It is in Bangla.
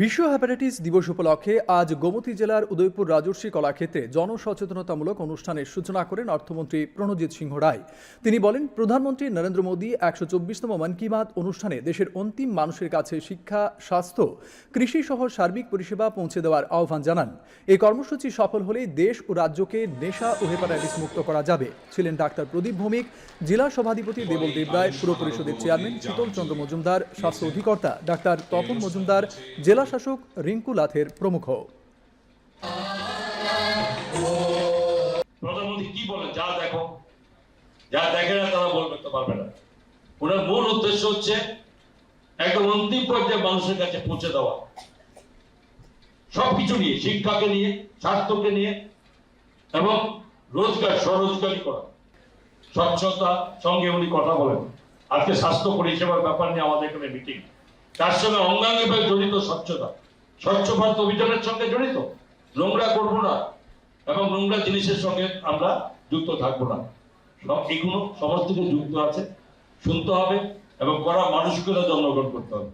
বিশ্ব হ্যাপাটাইটিস দিবস উপলক্ষে আজ গোমতী জেলার উদয়পুর রাজর্ষি কলাক্ষেত্রে জনসচেতনতামূলক অনুষ্ঠানের সূচনা করেন অর্থমন্ত্রী প্রণজিৎ সিংহ রায়। তিনি বলেন, প্রধানমন্ত্রী নরেন্দ্র মোদী একশো চব্বিশতম মন কি বাত অনুষ্ঠানে দেশের অন্তিম মানুষের কাছে শিক্ষা, স্বাস্থ্য, কৃষি সহ সার্বিক পরিষেবা পৌঁছে দেওয়ার আহ্বান জানান। এই কর্মসূচি সফল হলে দেশ ও রাজ্যকে নেশা ও হেপাটাইটিস মুক্ত করা যাবে, ছিলেন ডাক্তার প্রদীপ ভৌমিক, জেলা সভাধিপতি দেবল দেবরায় পুর পরিষদের চেয়ারম্যান শীতল চন্দ্র মজুমদার, স্বাস্থ্য অধিকর্তা ডাক্তার তপন মজুমদার, জেলা শাসক রিঙ্কু লাথের প্রমুখ। প্রধানমন্ত্রী কি বলেন? যা দেখো। যা দেখে না তারা বলবে, তো পারবে না। ওনার মূল উদ্দেশ্য হচ্ছে একদম অন্তিম পর্যায়ে মানুষের কাছে পৌঁছে দেওয়া। সবকিছু নিয়ে, শিক্ষাকে নিয়ে, স্বাস্থ্যকে নিয়ে, এবং রোজগার, স্বরোজগারি করা। স্বচ্ছতা সঙ্গে উনি কথা বলেন। আজকে স্বাস্থ্য পরিষেবার ব্যাপার নিয়ে আমাদের এখানে মিটিং তার সঙ্গে অঙ্গাঙ্গিভাবে জড়িত স্বচ্ছতা। স্বচ্ছ ভারত অভিযানের সঙ্গে জড়িত। নোংরা করব না। এবং নোংরা জিনিসের সঙ্গে আমরা যুক্ত থাকব না। এগুলো সমস্ত যুক্ত আছে, শুনতে হবে এবং করা মানুষকে জন্মগ্রহণ করতে হবে।